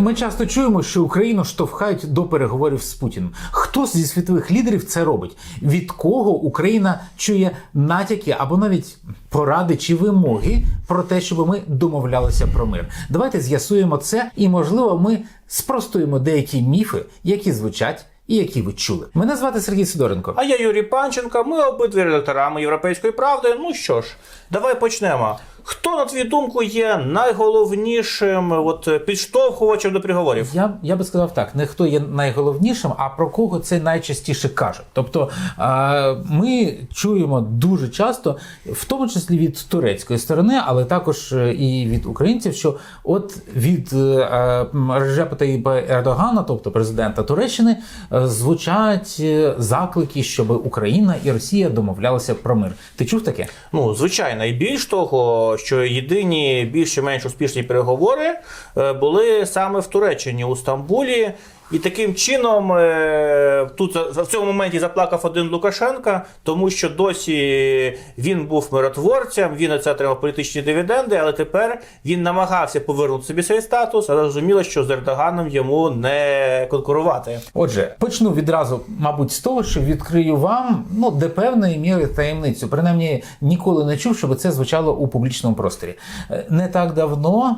Ми часто чуємо, що Україну штовхають до переговорів з Путіним. Хто зі світових лідерів це робить? Від кого Україна чує натяки або навіть поради чи вимоги про те, щоб ми домовлялися про мир? Давайте з'ясуємо це, і можливо, ми спростуємо деякі міфи, які звучать і які ви чули. Мене звати Сергій Сидоренко. А я Юрій Панченко. Ми обидві редакторами Європейської правди. Ну що ж, давай почнемо. Хто, на твою думку, є найголовнішим от, підштовхувачем до переговорів? Я, я би сказав так: не хто є найголовнішим, а про кого це найчастіше кажуть. Тобто е, ми чуємо дуже часто, в тому числі від турецької сторони, але також е, і від українців, що от від е, Режепа Таїба Ердогана, тобто президента Туреччини, е, звучать е, заклики, щоб Україна і Росія домовлялися про мир. Ти чув таке? Ну, звичайно, і більш того, що єдині більш-менш успішні переговори е, були саме в Туреччині у Стамбулі. І таким чином е, тут в цьому моменті заплакав один Лукашенка, тому що досі він був миротворцем, він це отримав політичні дивіденди, але тепер він намагався повернути собі свій статус, але зрозуміло, що з Ердоганом йому не конкурувати. Отже, почну відразу, мабуть, з того, що відкрию вам ну до певної міри таємницю. Принаймні ніколи не чув, щоб це звучало у публічному просторі. Е, Не так давно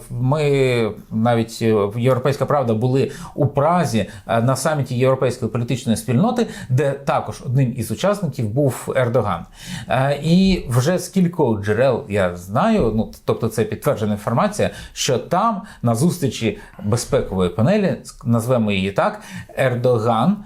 е, ми навіть Європейська Правда були у Празі е, на саміті Європейської політичної спільноти, де також одним із учасників був Ердоган. Е, І вже з джерел я знаю, ну тобто це підтверджена інформація, що там на зустрічі безпекової панелі, назвемо її так, Ердоган.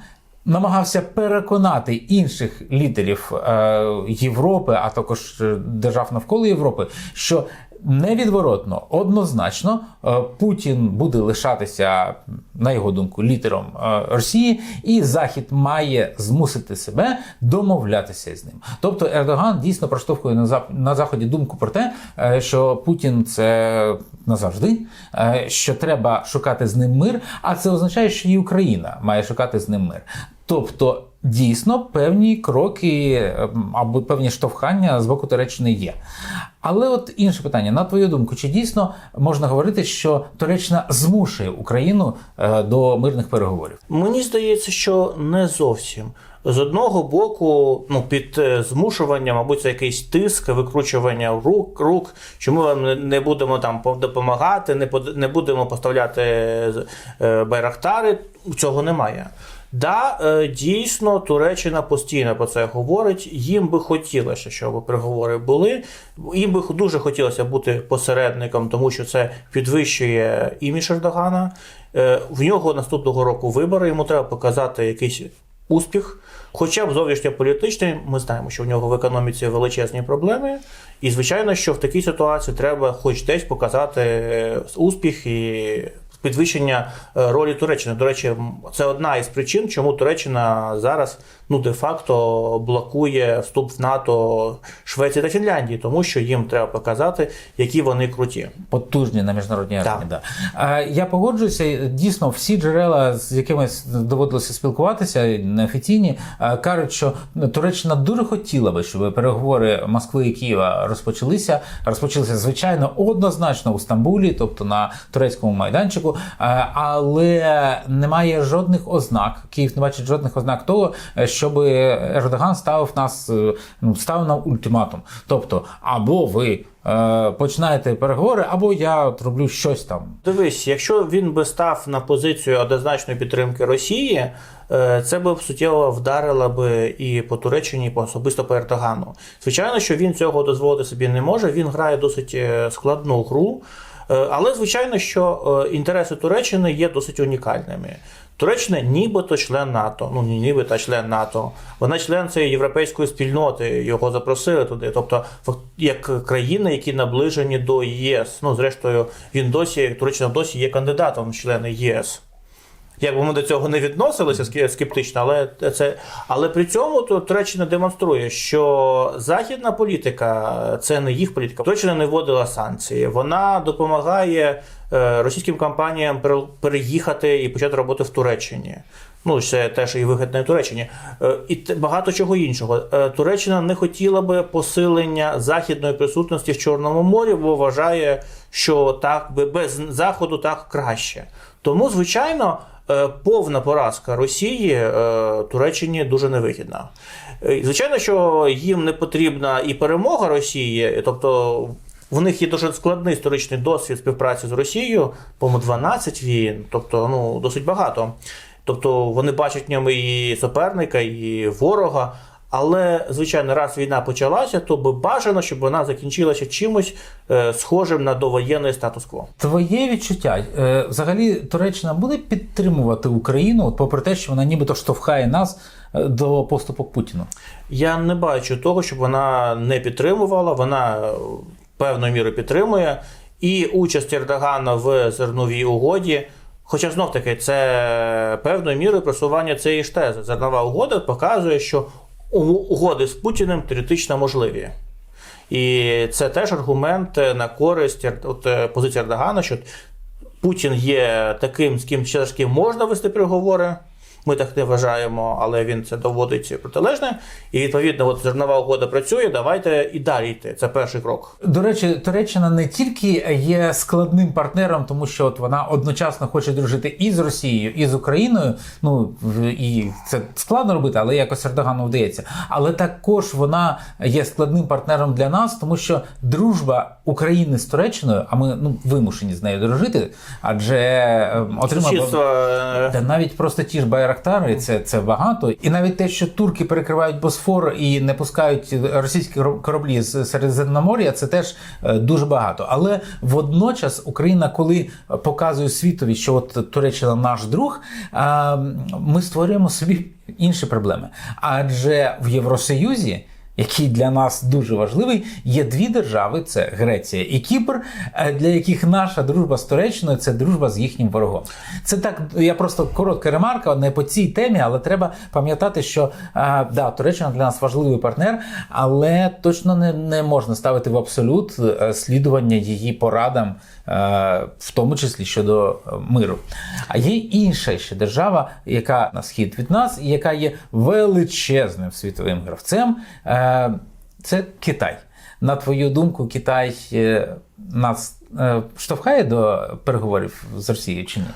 Намагався переконати інших лідерів е, Європи, а також держав навколо Європи, що невідворотно, однозначно, е, Путін буде лишатися, на його думку, лідером е, Росії, і Захід має змусити себе домовлятися з ним. Тобто Ердоган дійсно проштовхує на заході думку про те, е, що Путін це назавжди, що треба шукати з ним мир, а це означає, що і Україна має шукати з ним мир. Тобто. Дійсно, певні кроки ем, або певні штовхання з боку Туреччини є. Але от інше питання: на твою думку, чи дійсно можна говорити, що Туреччина змушує Україну е, до мирних переговорів? Мені здається, що не зовсім. З одного боку, ну під е, змушуванням, мабуть, це якийсь тиск, викручування рук, рук, що ми вам не- будемо там по- допомагати, не не будемо поставляти е, байрактари. Цього немає. Да, е, дійсно, Туреччина постійно про це говорить. Їм би хотілося, щоб переговори були. Їм би дуже хотілося бути посередником, тому що це підвищує імідж Ердогана. Е, В нього наступного року вибори. Йому треба показати якийсь успіх. Хоча б зовнішньополітичний, ми знаємо, що в нього в економіці величезні проблеми. І звичайно, що в такій ситуації треба хоч десь показати е, успіх і підвищення е, ролі Туреччини. До речі, це одна із причин, чому Туреччина зараз ну де-факто блокує вступ в НАТО Швеції та Фінляндії, тому що їм треба показати, які вони круті. Потужні на міжнародній Так. арені. Да. Е, Я погоджуюся. Дійсно, всі джерела, з якими доводилося спілкуватися, неофіційні, кажуть, що Туреччина дуже хотіла би, щоб переговори Москви і Києва розпочалися. Розпочалися звичайно однозначно у Стамбулі, тобто на турецькому майданчику, але немає жодних ознак. Київ не бачить жодних ознак того, е, щоб Ердоган ставив нас е, ну, ставив нам ультиматум. Тобто, або ви е, починаєте переговори, або я от роблю щось там. Дивись, якщо він би став на позицію однозначної підтримки Росії, е, це б суттєво вдарило би і по Туреччині, і по особисто по Ердогану. Звичайно, що він цього дозволити собі не може. Він грає досить е, складну гру. Е, Але звичайно, що е, інтереси Туреччини є досить унікальними. Туреччина нібито член НАТО, ну нібито член НАТО. Вона член цієї європейської спільноти, його запросили туди. Тобто, як країни, які наближені до ЄС. Ну, зрештою, він досі, Туреччина досі є кандидатом в члени ЄС. Як би ми до цього не відносилися ске- скептично, але це але при цьому то Туреччина демонструє, що західна політика це не їх політика. Туреччина не вводила санкції. Вона допомагає е, російським компаніям переїхати і почати роботу в Туреччині. Ну, це теж і вигідне Туреччині. Е, І багато чого іншого. Е, Туреччина не хотіла би посилення західної присутності в Чорному морі, бо вважає, що так би без заходу так краще. Тому, звичайно, повна поразка Росії е, Туреччині дуже невигідна. Е, Звичайно, що їм не потрібна і перемога Росії, тобто. В них є дуже складний історичний досвід співпраці з Росією, по-моєму, 12 війн, тобто ну, досить багато. Тобто вони бачать в ньому і суперника, і ворога. Але, звичайно, раз війна почалася, то би бажано, щоб вона закінчилася чимось е, схожим на довоєнний статус-кво. Твоє відчуття, е, взагалі Туреччина буде підтримувати Україну, от попри те, що вона нібито штовхає нас е, до поступок Путіну. Я не бачу того, щоб вона не підтримувала. Вона е, певною мірою підтримує. І участь Ердогана в зерновій угоді. Хоча знов таки це певною мірою просування цієї ж тези. Зернова угода показує, що угоди з Путіним теоретично можливі. І це теж аргумент на користь от, е, позиції Ердогана, що Путін є таким, з ким ще з ким можна вести переговори. Ми так не вважаємо, але він це доводить протилежне. І відповідно, от зернова угода працює. Давайте і далі йти. Це перший крок. До речі, Туреччина не тільки є складним партнером, тому що от вона одночасно хоче дружити і з Росією, і з Україною. Ну і це складно робити, але якось Ердогану вдається. Але також вона є складним партнером для нас, тому що дружба України з Туреччиною, а ми ну вимушені з нею дружити, адже е, отримав е, та навіть просто ті ж байрактари, це, це багато. І навіть те, що турки перекривають Босфор і не пускають російські кораблі з Середземномор'я, це теж е, дуже багато. Але водночас Україна, коли показує світові, що от Туреччина наш друг, ми створюємо собі інші проблеми. Адже в Євросоюзі який для нас дуже важливий, є дві держави: це Греція і Кіпр, е, для яких наша дружба з Туреччиною це дружба з їхнім ворогом. Це так, я просто коротка ремарка, не по цій темі, але треба пам'ятати, що е, да, Туреччина для нас важливий партнер, але точно не, не можна ставити в абсолют е, слідування її порадам, в тому числі щодо миру. А є інша ще держава, яка на схід від нас, і яка є величезним світовим гравцем. Е, Це Китай. На твою думку, Китай е, нас е, штовхає до переговорів з Росією чи ні?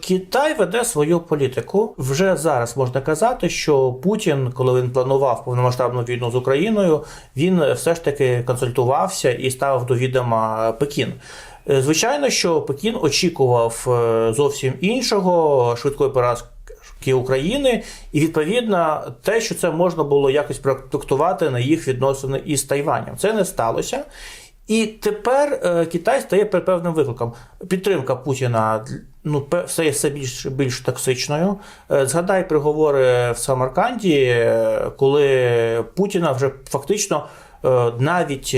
Китай веде свою політику. Вже зараз можна казати, що Путін, коли він планував повномасштабну війну з Україною, він все ж таки консультувався і ставив до відома Пекін. Звичайно, що Пекін очікував зовсім іншого швидкої поразки. України, і відповідно те, що це можна було якось проектувати на їх відносини із Тайванем. Це не сталося. І тепер е, Китай стає певним викликом. Підтримка Путіна ну, стає все більш більш токсичною. Е, Згадай приговори в Самарканді, е, коли Путіна вже фактично навіть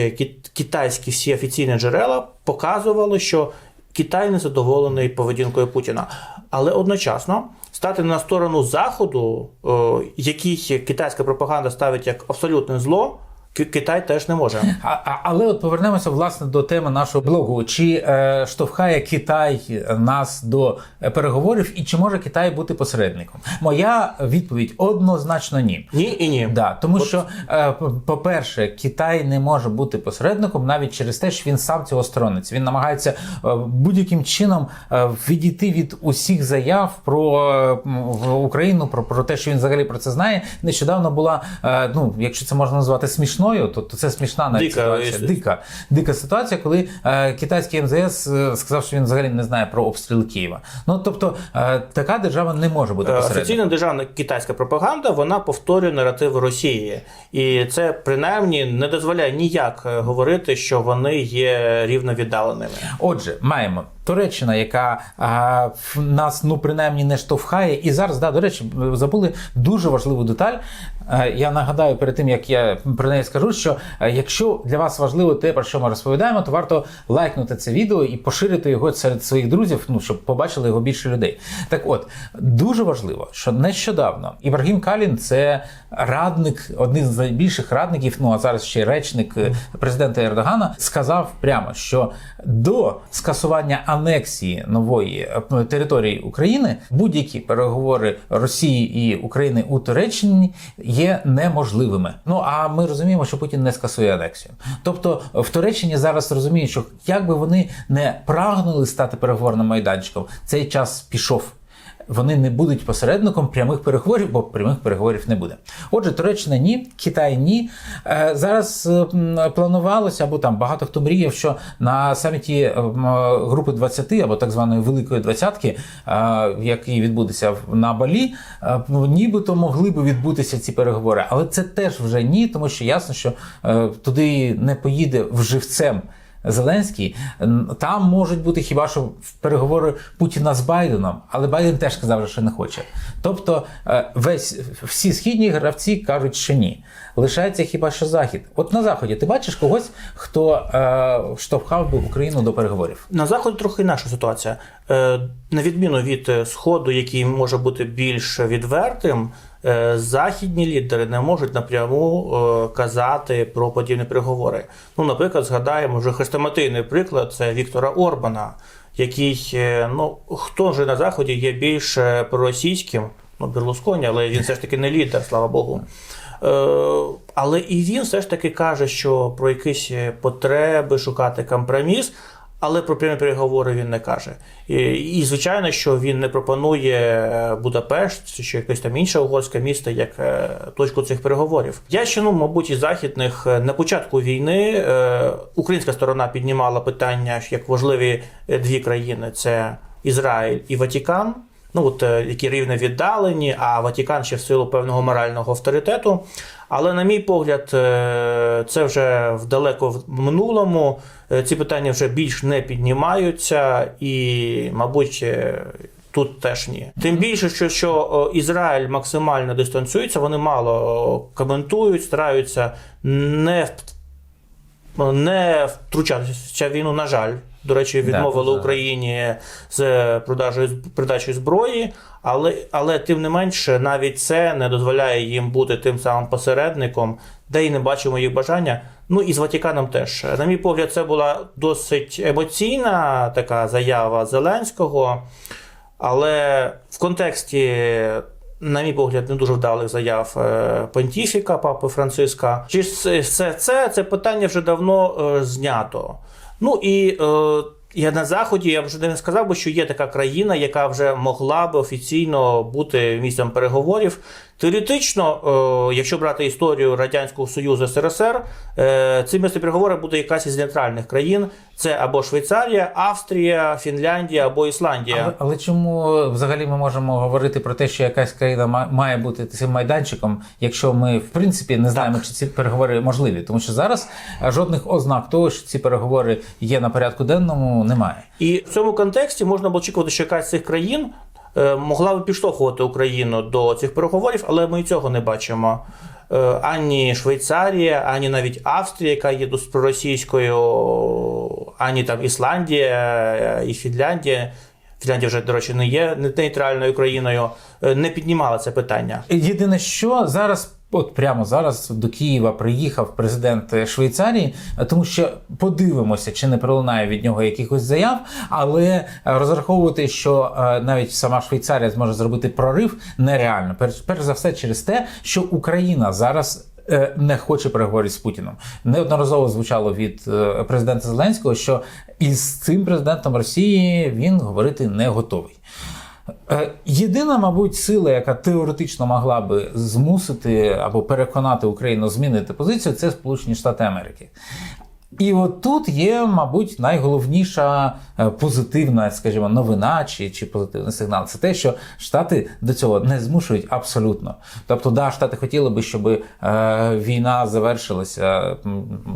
китайські всі офіційні джерела показували, що Китай не задоволений поведінкою Путіна. Але одночасно стати на сторону Заходу, е, який китайська пропаганда ставить як абсолютне зло, Китай теж не може. А, а, але от повернемося власне до теми нашого блогу. Чи е, штовхає Китай нас до е, переговорів, і чи може Китай бути посередником? Моя відповідь однозначно ні. Ні і ні. Да, тому що, е, по-перше, Китай не може бути посередником навіть через те, що він сам цього сторонець. Він намагається е, будь-яким чином е, відійти від усіх заяв про е, Україну, про, про те, що він взагалі про це знає. Нещодавно була, е, ну якщо це можна назвати смішною, то, то це смішна навіть Дика, ситуація. Дика, дика ситуація, коли е, китайський МЗС е, сказав, що він взагалі не знає про обстріли Києва. Ну тобто е, така держава не може бути Е. Офіційна державна китайська пропаганда вона повторює наратив Росії, і це принаймні не дозволяє ніяк е, говорити, що вони є рівновіддаленими. Отже, маємо Туреччина, яка а, нас ну принаймні не штовхає. І зараз, да, до речі, забули дуже важливу деталь. Е, Я нагадаю перед тим, як я про неї скажу, що е, якщо для вас важливо те, про що ми розповідаємо, то варто лайкнути це відео і поширити його серед своїх друзів, ну щоб побачили його більше людей. Так от дуже важливо, що нещодавно Ібрагім Калін це радник, один з найбільших радників, ну а зараз ще речник е, президента Ердогана, сказав прямо, що до скасування анексії нової е, території України будь-які переговори Росії і України у Туреччині є неможливими. Ну а ми розуміємо, що Путін не скасує анексію. Тобто в Туреччині зараз розуміють, що як би вони не прагнули стати переговорним майданчиком, цей час пішов. Вони не будуть посередником прямих переговорів, бо прямих переговорів не буде. Отже, Туреччина ні, Китай ні. Е, Зараз е, планувалося, або там багато хто мріяв, що на саміті е, групи 20 або так званої Великої Двадцятки, який відбудеться на Балі, нібито могли би відбутися ці переговори. Але це теж вже ні, тому що ясно, що туди не поїде вживцем. Зеленський там можуть бути хіба що переговори Путіна з Байденом, але Байден теж сказав, що не хоче. Тобто, е, весь всі східні гравці кажуть, що ні. Лишається хіба що захід. От на заході ти бачиш когось, хто е, штовхав би Україну до переговорів. На заході трохи інакша ситуація. Е, На відміну від е, сходу, який може бути більш відвертим, західні лідери не можуть напряму е, казати про подібні переговори. Ну, наприклад, згадаємо вже хрестоматийний приклад це Віктора Орбана, який е, ну хто ж на заході є більш е, проросійським, ну Берлусконі, але він все ж таки не лідер, слава Богу. Е, Але і він все ж таки каже, що про якісь е, потреби шукати компроміс, але про прямі переговори він не каже. І, і звичайно, що він не пропонує е, Будапешт чи якесь там інше угорське місто як е, точку цих переговорів. Я ще ну, мабуть, із західних е, на початку війни українська сторона піднімала питання, як важливі дві країни: це Ізраїль і Ватікан ну от е, які рівно віддалені, а Ватікан ще в силу певного морального авторитету. Але, на мій погляд, е, це вже в далеко в минулому. Е, Ці питання вже більш не піднімаються, і, мабуть, тут теж ні. Тим більше, що, що Ізраїль максимально дистанціюється, вони мало коментують, стараються не не втручатися в війну, на жаль. До речі, відмовили так. Україні з продажею передачею зброї, але, але тим не менше, навіть це не дозволяє їм бути тим самим посередником, де і не бачимо їх бажання. Ну і з Ватиканом теж. На мій погляд, це була досить емоційна така заява Зеленського, але в контексті. На мій погляд, не дуже вдалих заяв е, понтіфіка папи Франциска. Чи все це, це, питання вже давно е, знято. Ну і е, я на заході я вже не сказав би, що є така країна, яка вже могла би офіційно бути місцем переговорів. Теоретично, е, якщо брати історію Радянського Союзу СРСР, е, цим місцем переговорів буде якась із нейтральних країн. Це або Швейцарія, Австрія, Фінляндія або Ісландія. Але, але чому взагалі ми можемо говорити про те, що якась країна ма- має бути цим майданчиком, якщо ми в принципі не знаємо, чи ці переговори можливі? Тому що зараз жодних ознак того, що ці переговори є на порядку денному, немає. І в цьому контексті можна було очікувати, що якась з цих країн могла би підштовхувати Україну до цих переговорів, але ми цього не бачимо. Е, Ані Швейцарія, ані навіть Австрія, яка є проросійською, ані там Ісландія е, і Фінляндія. Фінляндія вже, до речі, не є нейтральною країною, е, не піднімала це питання. Єдине, що зараз. От прямо зараз до Києва приїхав президент Швейцарії, тому що подивимося, чи не пролунає від нього якихось заяв, але е, розраховувати, що е, навіть сама Швейцарія зможе зробити прорив, нереально. Перш, перш за все, через те, що Україна зараз. е, Не хоче переговорів з Путіном. Неодноразово звучало від е, президента Зеленського, що із цим президентом Росії він говорити не готовий. Е, Єдина, мабуть, сила, яка теоретично могла би змусити або переконати Україну змінити позицію, це Сполучені Штати Америки. І от тут є, мабуть, найголовніша е, позитивна, скажімо, новина чи, чи позитивний сигнал. Це те, що Штати до цього не змушують абсолютно. Тобто, да, Штати хотіли би, щоб е, війна завершилася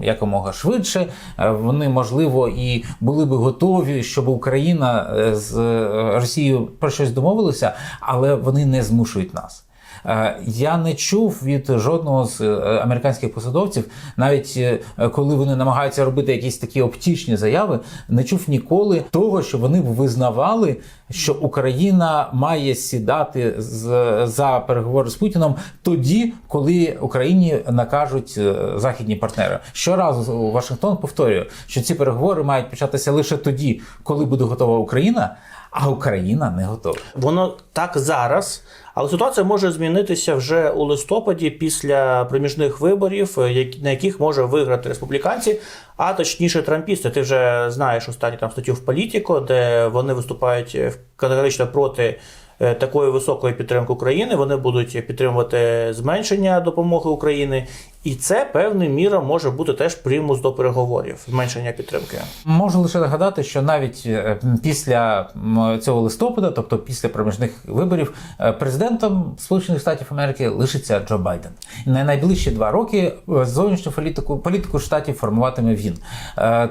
якомога швидше. Е, вони, можливо, і були би готові, щоб Україна е, з Росією про щось домовилася, але вони не змушують нас. Е, Я не чув від жодного з е, американських посадовців, навіть е, коли вони намагаються робити якісь такі оптічні заяви, не чув ніколи того, що вони б визнавали, що Україна має сідати за переговори з Путіном тоді, коли Україні накажуть західні партнери. Щоразу Вашингтон повторює, що ці переговори мають початися лише тоді, коли буде готова Україна, а Україна не готова. Воно так зараз, але ситуація може змінитися вже у листопаді після проміжних виборів, е, на яких може виграти республіканці, а точніше трампісти. Ти вже знаєш останню там статтю в Політіко, де вони виступають е, категорично проти. е, Такої високої підтримки України вони будуть підтримувати зменшення допомоги України, і це певною мірою може бути теж примус до переговорів, зменшення підтримки. Можу лише нагадати, що навіть е, після цього листопада, тобто після проміжних виборів, е, президентом Сполучених Штатів Америки лишиться Джо Байден. На найближчі два роки е, зовнішню політику політику штатів формуватиме він.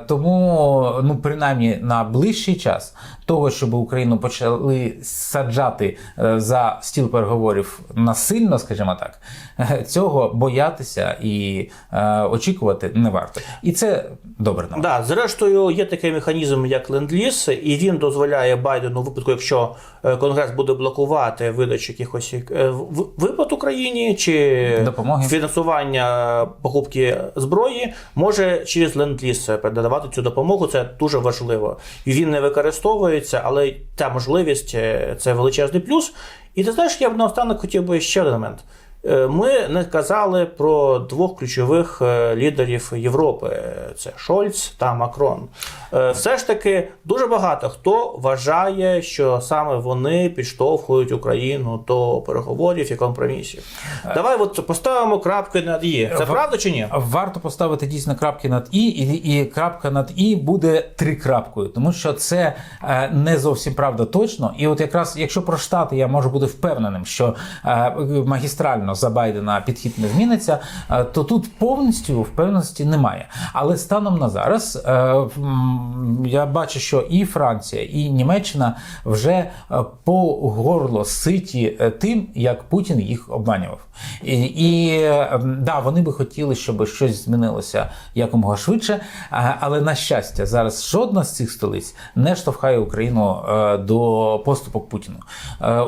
Тому, ну принаймні на ближчий час того, щоб Україну почали саджати за стіл переговорів насильно, скажімо так, цього боятися і е, очікувати не варто. І це добре нам. Да, зрештою, є такий механізм, як ленд-ліз, і він дозволяє Байдену, випадку, якщо е, Конгрес буде блокувати видачу якихось е, виплат Україні чи Допомоги. фінансування покупки зброї, може через ленд-ліз передавати цю допомогу. Це дуже важливо. Він не використовується, але та можливість е, це величезний плюс. І ти знаєш, я б наостанок хотів би ще один момент. Е, Ми не казали про двох ключових е, лідерів Європи: це Шольц та Макрон. Е, Все ж таки дуже багато хто вважає, що саме вони підштовхують Україну до переговорів і компромісів. Давай от поставимо крапки над «і». Це В- правда чи ні? Варто поставити дійсно крапки над і, і, і крапка над і буде три крапкою, тому що це не зовсім правда точно. І от якраз якщо про штати я можу бути впевненим, що е, магістрально за Байдена підхід не зміниться, е, то тут повністю впевненості немає. Але станом на зараз е, я бачу, що і Франція, і Німеччина вже е, по горло ситі тим, як Путін їх обманював. І, і да, вони би хотіли, щоб щось змінилося якомога швидше. Але на щастя, зараз жодна з цих столиць не штовхає Україну до поступок Путіну.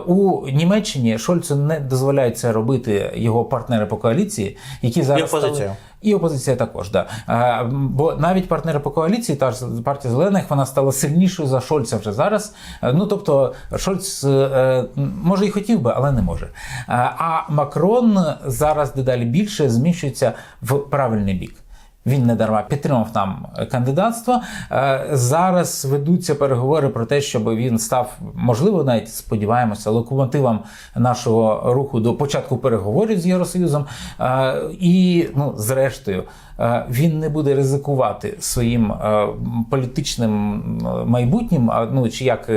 У Німеччині Шольцу не дозволяють це робити його партнери по коаліції, які зараз І опозиція. стали- і опозиція також, да. А, бо навіть партнери по коаліції, та ж партія зелених, вона стала сильнішою за Шольца вже зараз. Е, Ну тобто, Шольц е, може і хотів би, але не може. А Макрон зараз дедалі більше зміщується в правильний бік. Він не дарма підтримав нам кандидатство. Е, Зараз ведуться переговори про те, щоб він став, можливо, навіть сподіваємося, локомотивом нашого руху до початку переговорів з Євросоюзом. Е, І, ну, зрештою, він не буде ризикувати своїм е, політичним е, майбутнім, а, ну чи як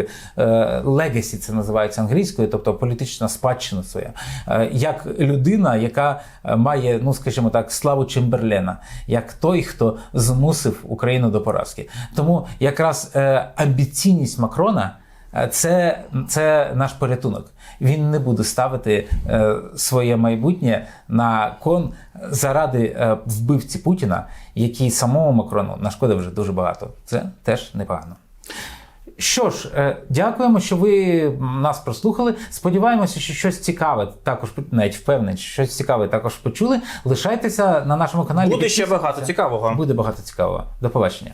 легасі це називається англійською, тобто політична спадщина своя, Е, як людина, яка е, має, ну скажімо так, славу Чемберлена, як той, хто змусив Україну до поразки. Тому якраз е, амбіційність Макрона. Е, Це, це наш порятунок. Він не буде ставити е, своє майбутнє на кон заради е, вбивці Путіна, який самому Макрону нашкодив вже дуже багато. Це теж непогано. Що ж, дякуємо, що ви нас прослухали. Сподіваємося, що щось цікаве також навіть впевнений, що щось цікаве також почули. Лишайтеся на нашому каналі. Буде ще багато цікавого. Буде багато цікавого. До побачення.